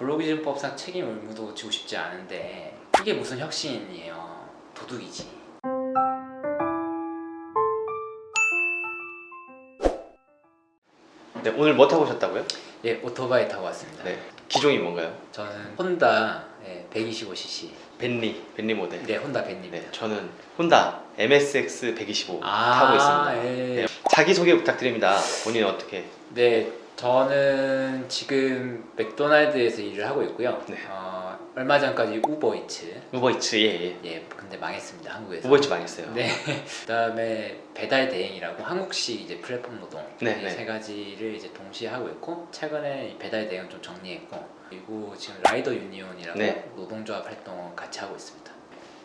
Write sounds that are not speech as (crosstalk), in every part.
근로기준법상 책임 의무도 지고 싶지 않은데 이게 무슨 혁신이에요? 도둑이지. 네, 오늘 뭐 타고 오셨다고요? 예, 오토바이 타고 왔습니다. 네. 기종이 뭔가요? 저는 혼다 예, 125cc. 벤리, 벤리 모델. 네, 혼다 벤입니다. 네, 저는 혼다 MSX 125 아, 타고 있습니다. 예. 네, 자기 소개 부탁드립니다. 본인 어떻게? 네, 저는 지금 맥도날드에서 일을 하고 있고요. 네. 어, 얼마 전까지 우버이츠. 우버이츠 예, 예. 예, 근데 망했습니다 한국에서. 우버이츠 망했어요. 네. (laughs) 그다음에 배달 대행이라고 한국식 이제 플랫폼 노동 네, 이 네. 세 가지를 이제 동시에 하고 있고 최근에 이 배달 대행 좀 정리했고 그리고 지금 라이더 유니온이라고 네. 노동조합 활동을 같이 하고 있습니다.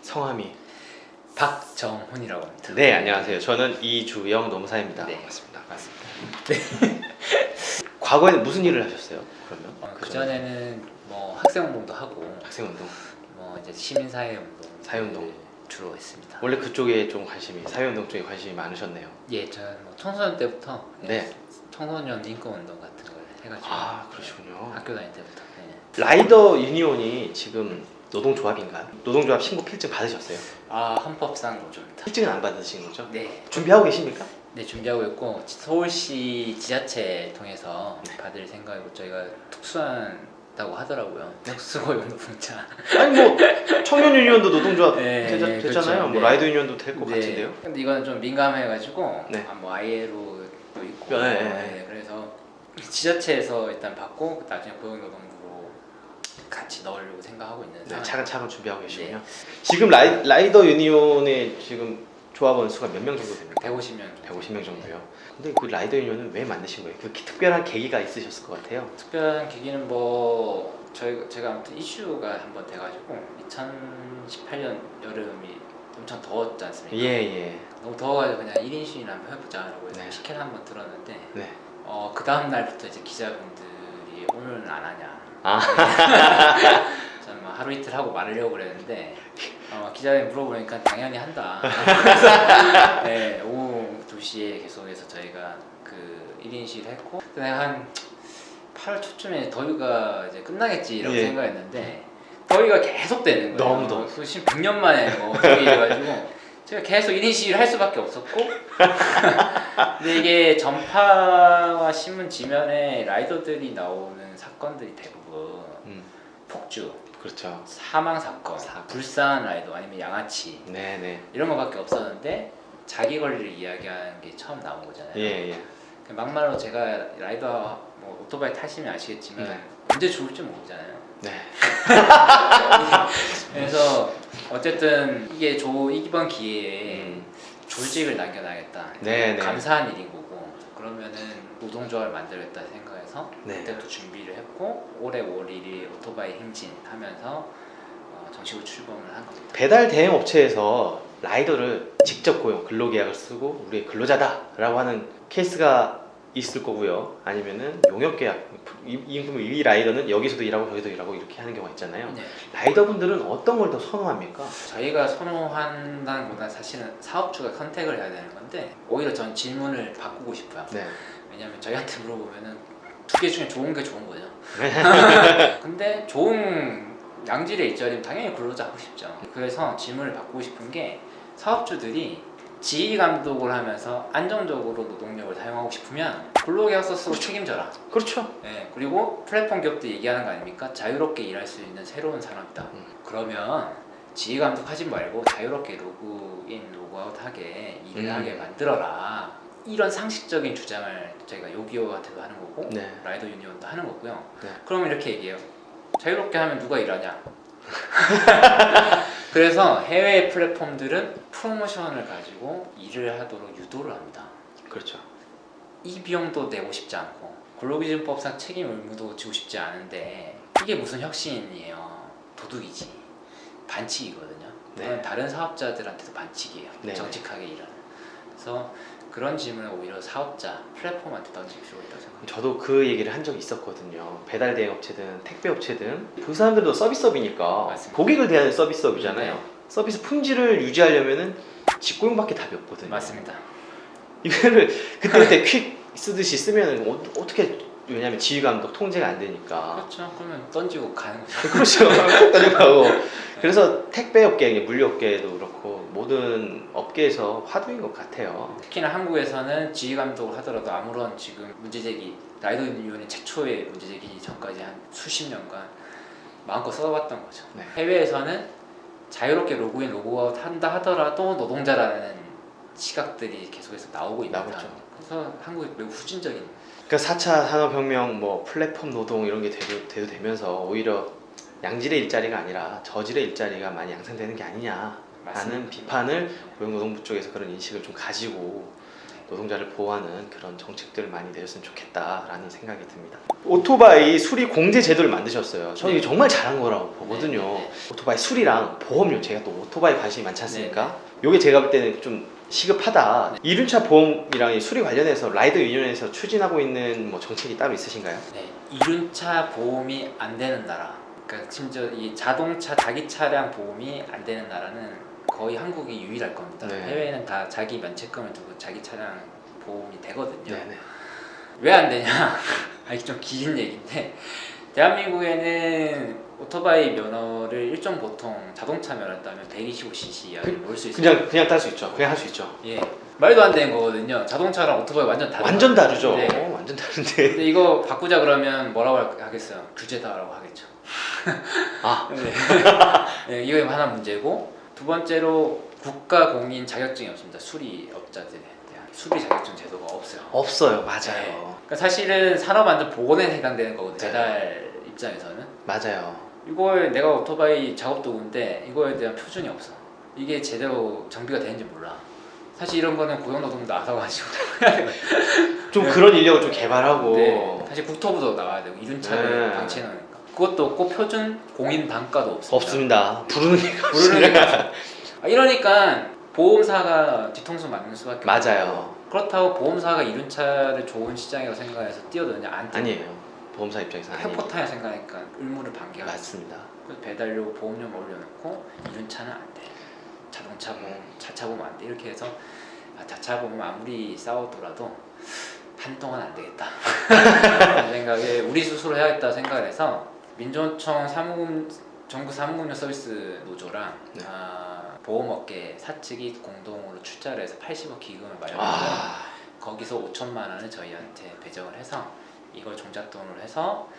성함이 박정훈이라고 합니다. 네, 안녕하세요. 저는 이주영 노무사입니다. 네. 반갑습니다. 맞습니다. (laughs) 과거에는 무슨 일을 하셨어요? 그러면? 어, 그그 전에 전에는 뭐 학생 운동도 하고 학생 운동. 뭐 이제 시민 사회 운동 사회 운동. 주로 했습니다. 원래 그쪽에 좀 관심이 사회 운동 쪽에 관심이 많으셨네요. 예, 저는 뭐 청소년 때부터 네. 청소년 인권 운동 같은 걸 해가지고 아, 그러시군요. 학교 다닐 때부터. 네. 라이더 유니온이 지금 노동조합인가요? 노동조합 신고 필증 받으셨어요? 아 헌법상 노조입니다. 필증은 안 받으신 거죠? 네, 준비하고 계십니까? 네 준비하고 있고 서울시 지자체 통해서 네. 받을 생각이고 저희가 특수한 다고 하더라고요. 네. 특수고용노동자. 아니 뭐 청년 유니온도 노동조합 네, 되자, 네, 됐잖아요. 그렇죠. 뭐 네. 라이더 유니온도 될것 네. 같은데요. 근데 이거는 좀 민감해가지고 네. 아, 뭐 ILO도 있고. 네, 네, 네. 네, 그래서 지자체에서 일단 받고 나중에 고용노동부로 같이 넣으려고 생각하고 있는 네. 차근차근 준비하고 계시군요. 네. 지금 라이, 라이더 유니온의 지금 조합원 수가 몇 명 정도 됩니까? 150명. 150명 정도요. 근데 그 라이더 유니온은 왜 만드신 거예요? 그 기- 특별한 계기가 있으셨을 것 같아요. 특별한 계기는 뭐 저희 제가 아무튼 이슈가 한번 돼가지고 2018년 여름이 엄청 더웠지 않습니까? 예, 예. 너무 더워가지고 그냥 1인 시위를 한번 해보자라고 해서 네. 피켓 한번 들었는데 네. 어, 그 다음 날부터 이제 기자분들이 오늘은 안 하냐 아, (laughs) 저는 뭐 하루 이틀 하고 말하려고 그랬는데 어, 기자님 물어보니까 당연히 한다 (laughs) 네, 오후 2시에 계속해서 저희가 그 1인 시위를 했고 그냥 한 8월 초쯤에 더위가 이제 끝나겠지라고 예. 생각했는데 더위가 계속 되는 거예요 너무 더워. 그 지금 100년 만에 뭐 더위여가지고 제가 계속 1인 시위를 할 수밖에 없었고 (laughs) 근데 이게 전파와 신문 지면에 라이더들이 나오는 사건들이 대부분 음, 폭주, 그렇죠. 사망 사건. 불쌍한 라이더 아니면 양아치 네, 네. 이런 거밖에 없었는데 자기 권리를 이야기하는 게 처음 나온 거잖아요. 예, 예. 그 막말로 제가 라이더 뭐 오토바이 타시면 아시겠지만 네. 언제 죽을지 모르잖아요. 네. (laughs) 그래서 어쨌든 이게 조 이번 기회에 음, 조직을 남겨놔야겠다. 네, 네. 감사한 일인 거고 그러면은 노동조합을 만들겠다 생각 해서 네. 그때부터 준비를 했고 올해 5월 1일 오토바이 행진 하면서 어, 정식으로 출범을 한 겁니다. 배달 대행 업체에서 라이더를 직접 고용, 근로계약을 쓰고 우리의 근로자다라고 하는 케이스가 있을 거고요. 아니면은 용역계약, 이, 이, 이 라이더는 여기서도 일하고 저기도 일하고 이렇게 하는 경우가 있잖아요. 네. 라이더분들은 어떤 걸 더 선호합니까? 저희가 선호한다는 보다 사실은 사업주가 선택을 해야 되는 건데 오히려 전 질문을 바꾸고 싶어요. 네. 왜냐면 저희한테 물어보면은 두 개 중에 좋은 게 좋은 거죠. (laughs) 근데 좋은 양질의 일자리면 당연히 근로자 하고 싶죠. 그래서 질문을 바꾸고 싶은 게 사업주들이 지휘 감독을 하면서 안정적으로 노동력을 사용하고 싶으면 근로계약서 쓰고 책임져라. 그렇죠. 네, 그리고 플랫폼 기업도 얘기하는 거 아닙니까? 자유롭게 일할 수 있는 새로운 산업이다. 음. 그러면 지휘 감독 하지 말고 자유롭게 로그인, 로그아웃 하게 일을 음. 하게 만들어라. 이런 상식적인 주장을 저희가 요기요 한테도 하는 거고 네. 라이더 유니온도 하는 거고요. 네. 그러면 이렇게 얘기해요. 자유롭게 하면 누가 일하냐? (laughs) 그래서 해외 플랫폼들은 프로모션을 가지고 일을 하도록 유도를 합니다. 그렇죠. 이 비용도 내고 싶지 않고 근로기준법상 책임 의무도 지고 싶지 않은데 이게 무슨 혁신이에요? 도둑이지. 반칙이거든요. 네. 다른 사업자들한테도 반칙이에요. 네. 정직하게 일하는. 그래서 그런 질문을 오히려 사업자 플랫폼한테 던질 필요가 있다고 생각합니다. 저도 그 얘기를 한 적이 있었거든요. 배달 대행 업체든 택배 업체든 그 사람들도 서비스업이니까 맞습니다. 고객을 대하는 서비스업이잖아요. 네. 서비스 품질을 유지하려면은 직고용밖에 답이 없거든요. 맞습니다. 이거를 그때 그때 퀵 쓰듯이 쓰면은 어, 어떻게 왜냐면 지휘 감독 통제가 안 되니까. 그렇죠. 그러면 던지고 가는 거죠. 그렇죠. (laughs) 가져가고. 그래서 택배 업계, 물류 업계도 그렇고 모든 업계에서 화두인 것 같아요. 특히나 한국에서는 지휘 감독을 하더라도 아무런 지금 문제제기 라이더 유니온의 최초의 문제제기 전까지 한 수십 년간 마음껏 써왔던 거죠. 네. 해외에서는 자유롭게 로그인 로그아웃 한다 하더라도 노동자라는 시각들이 계속해서 나오고 있는 나오죠. 그래서 한국이 매우 후진적인 그러니까 4차 산업혁명, 뭐 플랫폼 노동 이런 게 대두, 대두되면서 오히려 양질의 일자리가 아니라 저질의 일자리가 많이 양산되는 게 아니냐라는 맞습니다. 비판을 고용노동부 쪽에서 그런 인식을 좀 가지고 노동자를 보호하는 그런 정책들을 많이 내줬으면 좋겠다라는 생각이 듭니다. 오토바이 수리 공제 제도를 만드셨어요. 저는 이게 네. 정말 잘한 거라고 보거든요. 네, 네, 오토바이 수리랑 보험료 제가 또 오토바이 관심이 많지 않습니까? 네, 요게 제가 볼 때는 좀 시급하다. 이륜차 보험이랑 이 수리 관련해서 라이더 유니온에서 추진하고 있는 뭐 정책이 따로 있으신가요? 네, 이륜차 보험이 안 되는 나라. 그러니까 심지어 이 자동차 자기 차량 보험이 안 되는 나라는 거의 한국이 유일할 겁니다. 네. 해외에는 다 자기 면책금을 두고 자기 차량 보험이 되거든요. 네네. 왜안 되냐? (laughs) 아 이게 좀 긴 얘기인데 대한민국에는 오토바이 면허를 일종 보통 자동차 면허 따면 125cc 이하를 몰수 있어요. 그냥 그냥 딸 수 있죠. 그냥 할 수 있죠. 예, 말도 안 되는 거거든요. 자동차랑 오토바이 완전 다른. 완전 다르죠. 네. 어, 완전 다른데. 근데 이거 바꾸자 그러면 뭐라고 할- 하겠어요? 규제다라고 하겠죠. 아 (laughs) 네. 네, 이거 하나 문제고 두 번째로 국가 공인 자격증이 없습니다. 수리업자들에 대한 수리 자격증 제도가 없어요. 없어요. 네. 맞아요. 그러니까 사실은 산업 안전 보건에 해당되는 거거든요. 네. 배달 입장에서는 맞아요. 이걸 내가 오토바이 작업 도구인데 이거에 대한 표준이 없어. 이게 제대로 정비가 되는지 몰라. 사실 이런 거는 고용노동부 나서가지고 좀 네. 그런 인력을 좀 개발하고 네, 사실 국토부도 나와야 되고 이륜차를 네. 방치해 놓으니까 그것도 없고 표준 공인 단가도 없습니다. 없습니다. 부르는 게 부르는 게 아, 이러니까 보험사가 뒤통수 맞는 수밖에 맞아요. 없고 그렇다고 보험사가 이륜차를 좋은 시장이라고 생각해서 뛰어드느냐 안 뛰어. 아니에요. 보험사 입장에서 는 아니에요. 해포타야 생각하니까 의무를 반기하고 맞습니다. 그래서 배달료 보험료 올려놓고 이륜차는 안 돼. 자동차 보험, 차차 보험 안 돼. 이렇게 해서 아, 자차 보험 아무리 싸우더라도 한동안 안 되겠다. (laughs) 생각에 우리 스스로 해야겠다 생각을 해서 민주노총 사무금 전국 사무금융 서비스 노조랑 네. 아, 보험업계 사측이 공동으로 출자를 해서 80억 기금을 마련해서 아 거기서 5천만 원을 저희한테 배정을 해서 이걸 종잣돈으로 해서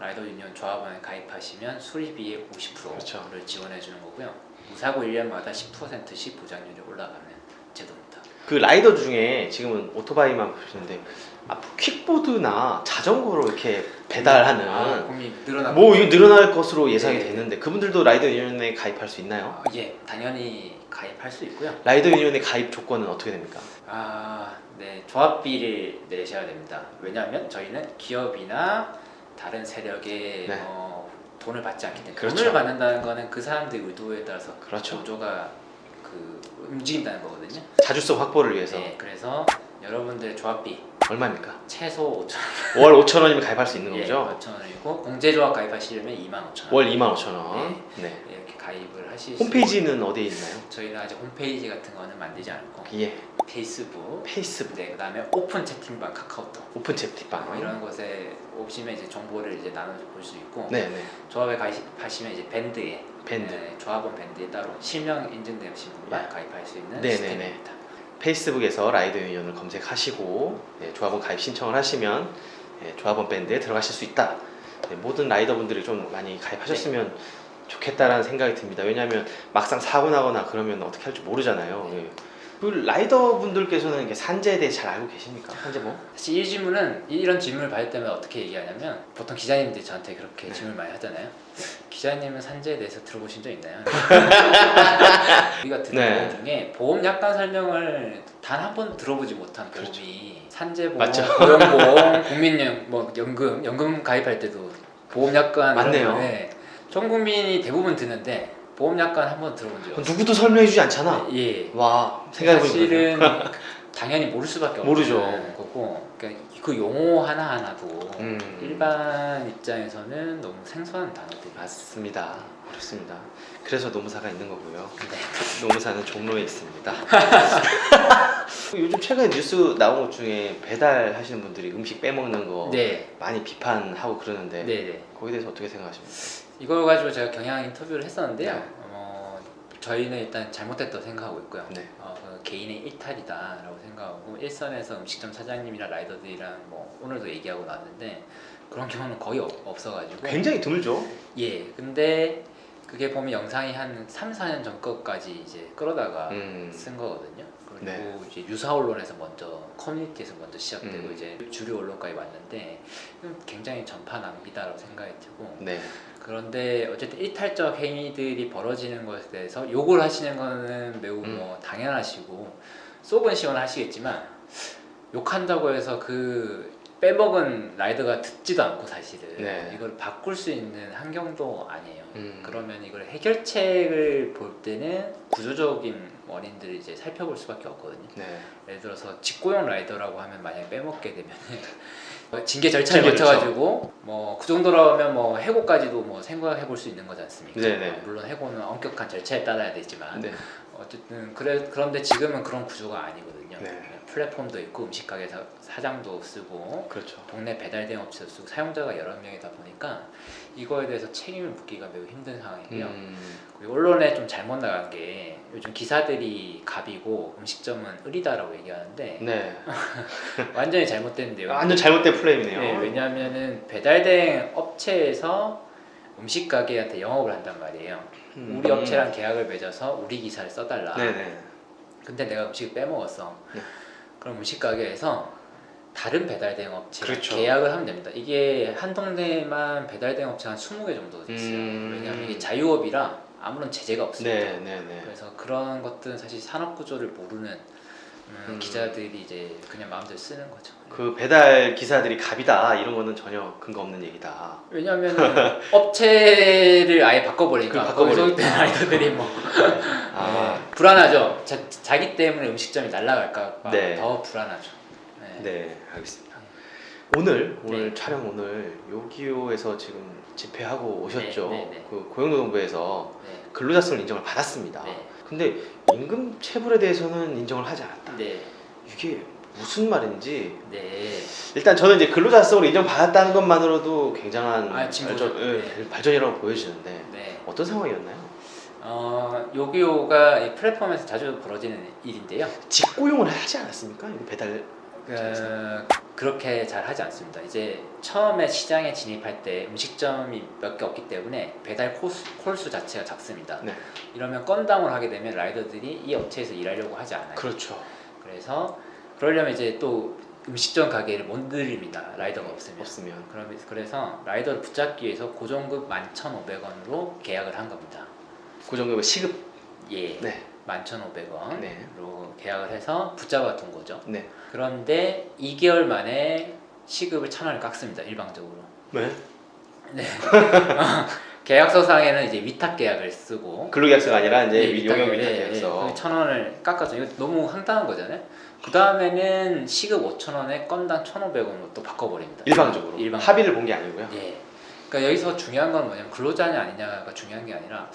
라이더 유니온 조합원에 가입하시면 수리비의 50%를 그렇죠. 지원해 주는 거고요. 무사고 1년마다 10%씩 보장률이 올라가는 제도입니다. 그 라이더 중에 지금은 오토바이만 보시는데 앞으로 킥보드나 자전거로 이렇게 배달하는 아, 늘어나고 뭐 이거 늘어날 것으로 예상이 네. 되는데 그분들도 라이더 유니온에 가입할 수 있나요? 아, 예, 당연히 가입할 수 있고요. 라이더 유니온의 가입 조건은 어떻게 됩니까? 아, 네, 조합비를 내셔야 됩니다. 왜냐하면 저희는 기업이나 다른 세력의 네. 어, 돈을 받지 않기 때문에 그렇죠. 돈을 받는다는 거는 그 사람들의 의도에 따라서 그렇죠. 노조가 그 움직인다는 거거든요. 자주성 확보를 위해서 네, 그래서 여러분들의 조합비 얼마입니까? 최소 5천 월 5천 원이면 가입할 수 있는 예, 거죠? 5천 원이고 공제조합 가입하시려면 2만 5천 원. 월 2만 5천 원. 네. 이렇게 가입을 하실 수 홈페이지는 어디에 있나요? 저희는 아직 홈페이지 같은 거는 만들지 않고 예. 페이스북, 페이스북, 네, 그다음에 오픈 채팅방 카카오톡 오픈 채팅방. 뭐 이런 곳에 오시면 이제 정보를 이제 나눠 볼수 있고 네, 네. 조합에 가입하시면 이제 밴드에 밴드. 네, 조합원 밴드에 따로 실명 인증되신 분만 네. 가입할 수 있는 네, 네, 시스템입니다. 페이스북에서 라이더 유니온을 검색하시고 네, 조합원 가입 신청을 하시면 네, 조합원 밴드에 들어가실 수 있다. 네, 모든 라이더분들이 좀 많이 가입하셨으면 좋겠다라는 생각이 듭니다. 왜냐하면 막상 사고 나거나 그러면 어떻게 할지 모르잖아요. 예. 그 라이더 분들께서는 이게 산재에 대해 잘 알고 계십니까? 산재 뭐? 사실 사실 이 질문은 이런 질문을 받을 때마다 어떻게 얘기하냐면 보통 기자님들이 저한테 그렇게 네. 질문 많이 하잖아요. 기자님은 산재에 대해서 들어보신 적 있나요? (laughs) 우리가 듣는 네. 보험 중에 보험 약관 설명을 단 한 번도 들어보지 못한 보험이 그렇죠. 산재보험, 맞죠. 고용보험, (laughs) 국민연 뭐 연금, 연금 가입할 때도 보험 약관 맞네요. 네. 전 국민이 대부분 듣는데 보험 약관 한번 들어본 적 없어요. 누구도 설명해주지 않잖아. 예. 와 생각해보니까 사실은 당연히 모를 수밖에 없는 모르죠. 거고 그러니까 그 용어 하나 하나도 음. 일반 입장에서는 너무 생소한 단어들이 맞습니다. 그렇습니다. 그래서 노무사가 있는 거고요. 네. 노무사는 종로에 있습니다. (laughs) 요즘 최근에 뉴스 나온 것 중에 배달 하시는 분들이 음식 빼먹는 거 네. 많이 비판하고 그러는데 네, 네. 거기에 대해서 어떻게 생각하십니까? 이걸 가지고 제가 경향 인터뷰를 했었는데요. 네. 어, 저희는 일단 잘못됐다고 생각하고 있고요. 네. 어, 그 개인의 일탈이다라고 생각하고 일선에서 음식점 사장님이랑 라이더들이랑 뭐 오늘도 얘기하고 나왔는데 그런 경우는 거의 없, 없어가지고 굉장히 드물죠. 예 근데 그게 보면 영상이 한 3, 4년 전 거까지 이제 끌어다가 음. 쓴 거거든요. 그리고 네. 이제 유사 언론에서 먼저 커뮤니티에서 먼저 시작되고 음. 이제 주류 언론까지 왔는데 굉장히 전파 낭비다라고 생각이 들고 네. 그런데 어쨌든 일탈적 행위들이 벌어지는 것에 대해서 욕을 하시는 거는 매우 음. 뭐 당연하시고 속은 시원하시겠지만 욕한다고 해서 그 빼먹은 라이더가 듣지도 않고 사실은 네. 이걸 바꿀 수 있는 환경도 아니에요. 음. 그러면 이걸 해결책을 볼 때는 구조적인 원인들을 이제 살펴볼 수밖에 없거든요. 네. 예를 들어서 직고용 라이더라고 하면 만약에 빼먹게 되면은 (laughs) 뭐 징계 절차를 징계. 거쳐가지고 뭐그 정도라면 뭐 해고까지도 뭐 생각해 볼 수 있는 거지 않습니까? 네네. 어, 물론 해고는 엄격한 절차에 따라야 되지만 네. 어쨌든 그래 그런데 지금은 그런 구조가 아니거든요. 네. 플랫폼도 있고 음식 가게 사- 사장도 쓰고 그렇죠. 동네 배달 대행 업체도 쓰고 사용자가 여러 명이다 보니까 이거에 대해서 책임을 묻기가 매우 힘든 상황이고요. 음. 그리고 언론에 좀 잘못 나간 게 요즘 기사들이 갑이고 음식점은 을이다라고 얘기하는데 네. (laughs) 완전히 잘못됐는데요. 완전 잘못된 플레임이네요. 네, 왜냐하면은 배달 대행 업체에서 음식 가게한테 영업을 한단 말이에요. 음. 우리 업체랑 계약을 맺어서 우리 기사를 써달라. 네네. 근데 내가 음식을 빼먹었어. 네. 그럼 음식 가게에서 다른 배달 대행 업체 그렇죠. 계약을 하면 됩니다. 이게 한 동네만 배달 대행 업체 한 20개 정도 있어요. 음. 왜냐하면 이게 자유업이라 아무런 제재가 없습니다. 네, 네, 네. 그래서 그런 것들은 사실 산업 구조를 모르는 음, 음. 기자들이 이제 그냥 마음대로 쓰는 거죠. 그 배달 기사들이 갑이다 이런 거는 전혀 근거 없는 얘기다. 왜냐하면 (laughs) 업체를 아예 바꿔버리니까 있던 아이들이 뭐 아, 네, (laughs) 불안하죠. 자, 자기 때문에 음식점이 날아갈까 봐 네. 더 불안하죠. 네. 네, 알겠습니다. 오늘 오늘 네. 촬영 오늘 요기요에서 지금 집회하고 오셨죠. 네, 네, 네. 그 고용노동부에서 네. 근로자성을 인정을 받았습니다. 네. 근데 임금 체불에 대해서는 인정을 하지 않았다. 네. 이게 무슨 말인지 네. 일단 저는 이제 근로자성을 인정받았다는 것만으로도 굉장한 아, 진보죠. 발전, 예, 네. 발전이라고 보여지는데 네. 어떤 상황이었나요? 어, 요기요가 이 플랫폼에서 자주 벌어지는 일인데요. 직고용을 하지 않았습니까? 이거 배달 그, 그렇게 잘 하지 않습니다. 이제 처음에 시장에 진입할 때 음식점이 몇 개 없기 때문에 배달 콜수, 콜수 자체가 작습니다. 네. 이러면 건당을 하게 되면 라이더들이 이 업체에서 일하려고 하지 않아요. 그렇죠. 그래서 그러려면 이제 또 음식점 가게를 못 늘립니다. 라이더가 없으면. 없으면 그럼 그래서 라이더를 붙잡기 위해서 고정급 11,500원으로 계약을 한 겁니다. 고정급의 시급 예. 네. 11,500원으로 네. 계약을 해서 붙잡아 둔 거죠. 네. 그런데 2개월 만에 시급을 1,000원을 깎습니다. 일방적으로. 네. (laughs) 네. 계약서상에는 이제 위탁 계약을 쓰고 근로계약서가 아니라 이제 예, 용역 예, 위탁 계약서. 예, 천 원을 깎아서 이거 너무 황당한 거잖아요. 그 다음에는 시급 5천 원에 건당 1,500원으로 또 바꿔버립니다. 일방적으로 일방. 합의를 본 게 아니고요. 예. 그러니까 여기서 중요한 건 뭐냐면 근로자냐 아니냐가 중요한 게 아니라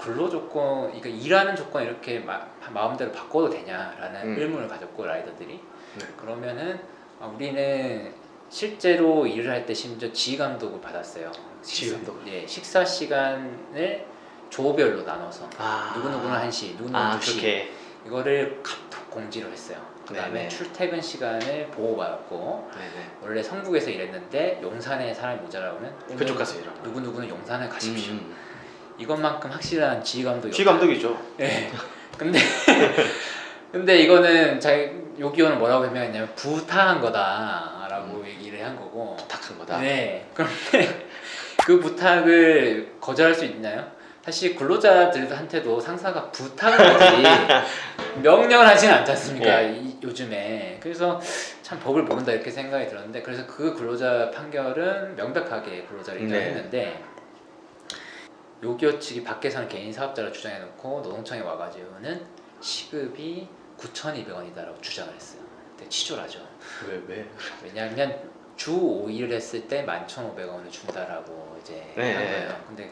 근로 조건, 그러니까 일하는 조건 이렇게 마, 마음대로 바꿔도 되냐라는 음. 의문을 가졌고 라이더들이 네. 그러면은 아, 우리는 실제로 일을 할 때 심지어 지휘 감독을 받았어요. 지휘 감독. 예, 식사 시간을 조별로 나눠서 아. 누구 누구는 1시, 누구 누구는 아 2시 그렇게. 이거를 카톡 공지를 했어요. 그 다음에 네네. 출퇴근 시간을 보호받았고 네네. 원래 성북에서 일했는데 용산에 사람이 모자라면 그쪽 가서 일하고. 누구 누구는 용산에 가십시오. 음. 이것만큼 확실한 지휘 감독이 지휘 감독이죠. 네. 근데 (laughs) 근데 이거는 자 요기요는 뭐라고 해명했냐면 부탁한 거다라고 얘기를 한 거고. 부탁한 거다. 네. 그런데 (laughs) 그 부탁을 거절할 수 있나요? 사실 근로자들한테도 상사가 부탁을 하지 (laughs) 명령하지는 않지 않습니까? 예. 이- 요즘에 그래서 참 법을 모른다 이렇게 생각이 들었는데 그래서 그 근로자 판결은 명백하게 근로자를 네. 인정했는데 요기요 측이 밖에서는 개인 사업자를 주장해놓고 노동청에 와가지고는 시급이 9,200원이다라고 주장을 했어요. 근데 치졸하죠. 왜 왜? 왜냐하면 주 5일 했을 때 11,500원을 준다라고 이제 네, 한 네. 거예요. 근데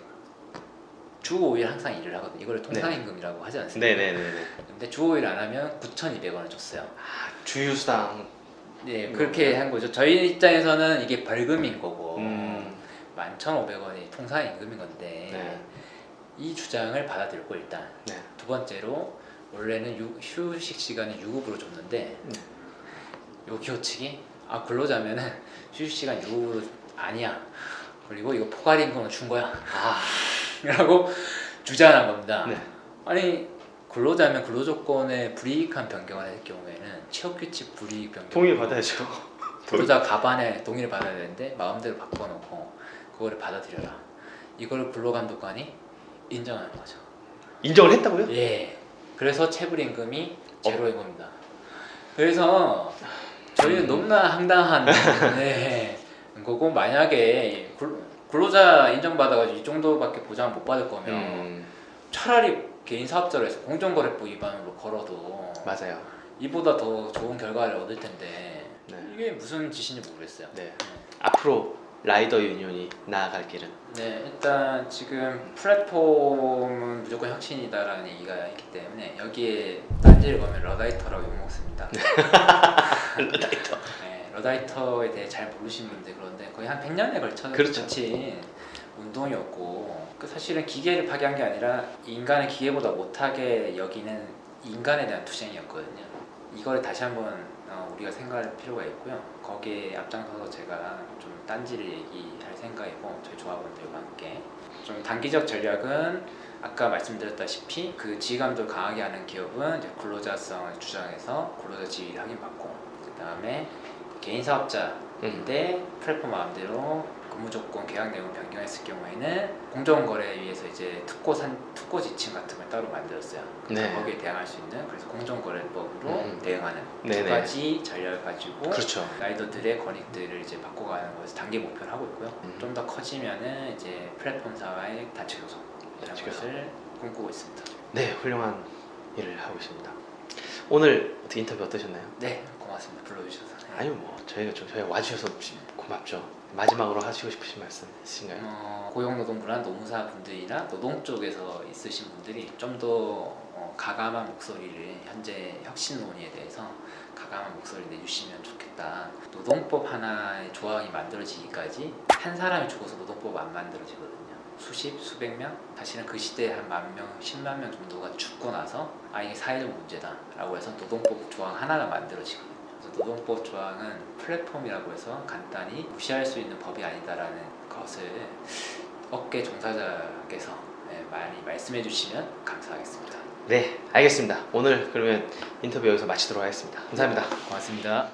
주 5일 항상 일을 하거든요. 이걸 통상임금이라고 하지 않습니까? 네네네 네. 근데 주 5일 안 하면 9,200원을 줬어요. 아, 주유수당. 네, 그렇게 한 거죠. 저희 입장에서는 이게 벌금인 거고 음. 11,500원이 통상 임금인 건데 네. 이 주장을 받아들고 일단 네. 두 번째로 원래는 유- 휴식 시간을 유급으로 줬는데 네. 요 기호 측이 아 근로자면은 (laughs) 휴식 시간 유급으로 아니야 그리고 이거 포괄 임금을 준 거야 아. (laughs) 라고 주장한 겁니다 네. 아니 근로자면 근로조건에 불이익한 변경을 할 경우에는 취업규칙 불이익 변경 동의 받아야죠. (laughs) 근로자 가반에 동의를 받아야 되는데 마음대로 바꿔놓고 그거를 받아들여라 이걸 근로감독관이 인정하는 거죠 인정을 했다고요? 예. 그래서 체불 임금이 제로인 겁니다. 그래서 저희는 너무나 황당한 (laughs) 네, 거고 만약에 근- 근로자 인정받아가지고 이 정도밖에 보장 못 받을 거면 음. 차라리 개인 사업자로 해서 공정거래법 위반으로 걸어도 맞아요. 이보다 더 좋은 결과를 얻을 텐데 네. 이게 무슨 짓인지 모르겠어요. 네. 앞으로 라이더 유니온이 나아갈 길은 네, 일단 지금 플랫폼은 무조건 혁신이다라는 얘기가 있기 때문에 여기에 딴지를 보면 러다이터라고 욕먹습니다. (laughs) 라이더. 네, 러다이터에 대해 잘 모르시는 분들 그런데 거의 한 100년에 걸쳐 그렇죠. 진 운동이었고 그 사실은 기계를 파괴한 게 아니라 인간을 기계보다 못하게 여기는 인간에 대한 투쟁이었거든요. 이거를 다시 한번 어, 우리가 생각할 필요가 있고요. 거기에 앞장서서 제가 좀 딴지를 얘기할 생각이고 저희 조합원들과 함께 좀 단기적 전략은 아까 말씀드렸다시피 그 지휘감도 강하게 하는 기업은 이제 근로자성을 주장해서 근로자 지위를 확인받고 그 다음에 개인 사업자인데 플랫폼 마음대로 근무 조건 계약 내용 변경했을 경우에는 공정거래위에서 이제 특고 산 특고 지침 같은 걸 따로 만들었어요. 네. 거기에 대항할 수 있는 그래서 공정거래법으로 음. 대응하는 네네. 두 가지 전략을 가지고 그렇죠. 라이더들의 권익들을 이제 바꿔가는 것을 단기 목표를 하고 있고요. 음. 좀더 커지면은 이제 플랫폼사와의 단체 교섭 이런 단체 교섭. 것을 꿈꾸고 있습니다. 네, 훌륭한 일을 하고 있습니다. 오늘 어떻게 인터뷰 어떠셨나요? 네, 고맙습니다. 불러주셔서. 네. 아유 뭐 저희가 좀 저희가 와주셔서 고맙죠. 마지막으로 하시고 싶으신 말씀 있으신가요? 어, 고용노동부나 노무사 분들이나 노동 쪽에서 있으신 분들이 좀더 어, 가감한 목소리를 현재 혁신 논의에 대해서 가감한 목소리 내주시면 좋겠다. 노동법 하나의 조항이 만들어지기까지 한 사람이 죽어서 노동법 안 만들어지거든요. 수십, 수백 명? 사실은 그 시대에 한 만 명, 십만 명 정도가 죽고 나서 아 이게 사회적 문제다 라고 해서 노동법 조항 하나가 만들어지거든요. 노동법 조항은 플랫폼이라고 해서 간단히 무시할 수 있는 법이 아니다라는 것을 업계 종사자께서 네, 많이 말씀해 주시면 감사하겠습니다. 네, 알겠습니다. 오늘 그러면 인터뷰 여기서 마치도록 하겠습니다. 감사합니다. 고맙습니다.